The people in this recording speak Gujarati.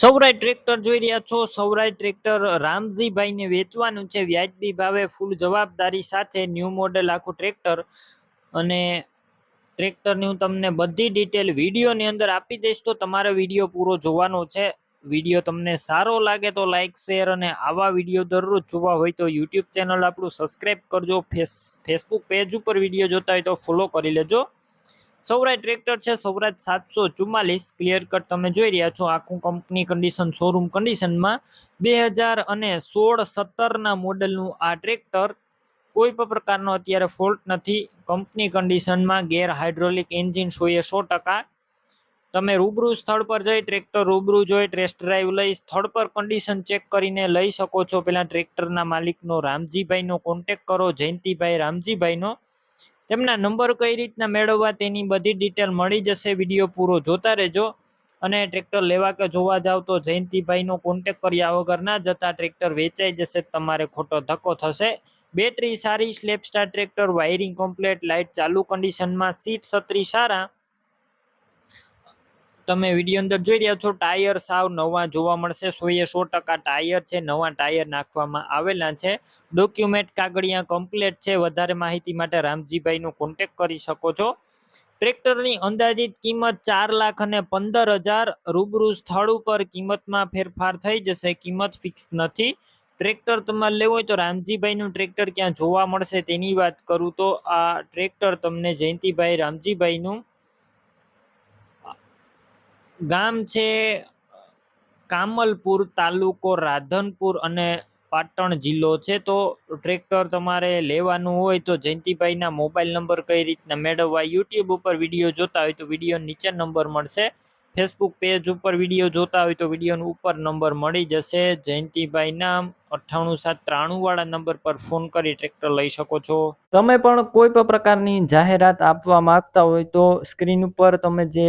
સૌરાય ટ્રેક્ટર જોઈ રહ્યા છો. સૌરાય ટ્રેક્ટર રામજીભાઈને વેચવાનું છે. વ્યાજબી ભાવે ફૂલ જવાબદારી સાથે ન્યૂ મોડેલ આખું ટ્રેક્ટર અને ટ્રેક્ટરની હું તમને બધી ડિટેલ વિડીયોની અંદર આપી દઈશ, તો તમારે વીડિયો પૂરો જોવાનો છે. વીડિયો તમને સારો લાગે તો લાઇક શેર અને આવા વીડિયો દરરોજ જોવા હોય તો યુટ્યુબ ચેનલ આપણું સબસ્ક્રાઈબ કરજો. ફેસ, ફેસબુક પેજ ઉપર વીડિયો જોતા હોય તો ફોલો કરી લેજો. સૌરાય ટ્રેક્ટર છે સૌરાજ સાતસો ચુમ્માલીસ. ક્લિયર કટ તમે જોઈ રહ્યા છો, આખું કંપની કન્ડિશન શોરૂમ કન્ડિશનમાં બે હજાર અને સોળ સત્તરના મોડલનું આ ટ્રેક્ટર. કોઈ પણ પ્રકારનો અત્યારે ફોલ્ટ નથી. કંપની કન્ડિશનમાં ગેર હાઇડ્રોલિક એન્જિન સોએ સો ટકા. તમે રૂબરૂ સ્થળ પર જઈ ટ્રેક્ટર રૂબરૂ જોઈ ટેસ્ટ ડ્રાઈવ લઈ, સ્થળ પર કન્ડિશન ચેક કરીને લઈ શકો છો. પહેલાં ટ્રેક્ટરના માલિકનો રામજીભાઈનો કોન્ટેક કરો, જયંતિભાઈ રામજીભાઈનો. તેમના નંબર કઈ રીતના મેળવવા તેની બધી ડિટેલ મળી જશે. વીડિયો પૂરો જોતા રહેજો અને ટ્રેક્ટર લેવા કે જોવા જાવ તો જયંતિભાઈનો કોન્ટેક કર્યા વગર ના જતા ટ્રેક્ટર વેચાઈ જશે. તમારે ખોટો ધક્કો થશે. બેટરી સારી slap star tractor wiring complete light ચાલુ કન્ડિશનમાં સીટ છત્રી સારા તમે વીડિયો અંદર જોઈ રહ્યા છો, ટાયર સાવ નવા જોવા મળશે. સોએ સો ટકા ટાયર છે, નવા ટાયર નાખવામાં આવેલા છે. ડોક્યુમેન્ટ કાગળિયા કમ્પ્લેટ છે. વધારે માહિતી માટે રામજીભાઈનો કોન્ટેક કરી શકો છો. ટ્રેક્ટરની અંદાજિત કિંમત ચાર લાખ અને પંદર હજાર. રૂબરૂ સ્થળ ઉપર કિંમતમાં ફેરફાર થઈ જશે. કિંમત ફિક્સ નથી. ટ્રેક્ટર તમારે લેવું હોય તો રામજીભાઈનું ટ્રેક્ટર ક્યાં જોવા મળશે તેની વાત કરું તો આ ટ્રેક્ટર તમને જયંતિભાઈ રામજીભાઈનું ગામ છે કામલપુર તાલુકો રાધનપુર અને પાટણ જિલ્લો છે. તો ટ્રેક્ટર તમારે લેવાનું હોય તો જયંતિભાઈના મોબાઈલ નંબર કઈ રીતના મેળવવા, યુટ્યુબ ઉપર વીડિયો જોતા હોય તો વીડિયો નીચે નંબર મળશે. ફેસબુક પેજ ઉપર વીડિયો જોતા હોય તો વિડીયોનો ઉપર નંબર મળી જશે. જયંતિભાઈના અઠ્ઠાણું સાત ત્રાણું વાળા નંબર પર ફોન કરી ટ્રેક્ટર લઈ શકો છો. તમે પણ કોઈ પણ પ્રકારની જાહેરાત આપવા માંગતા હોય તો સ્ક્રીન ઉપર તમે જે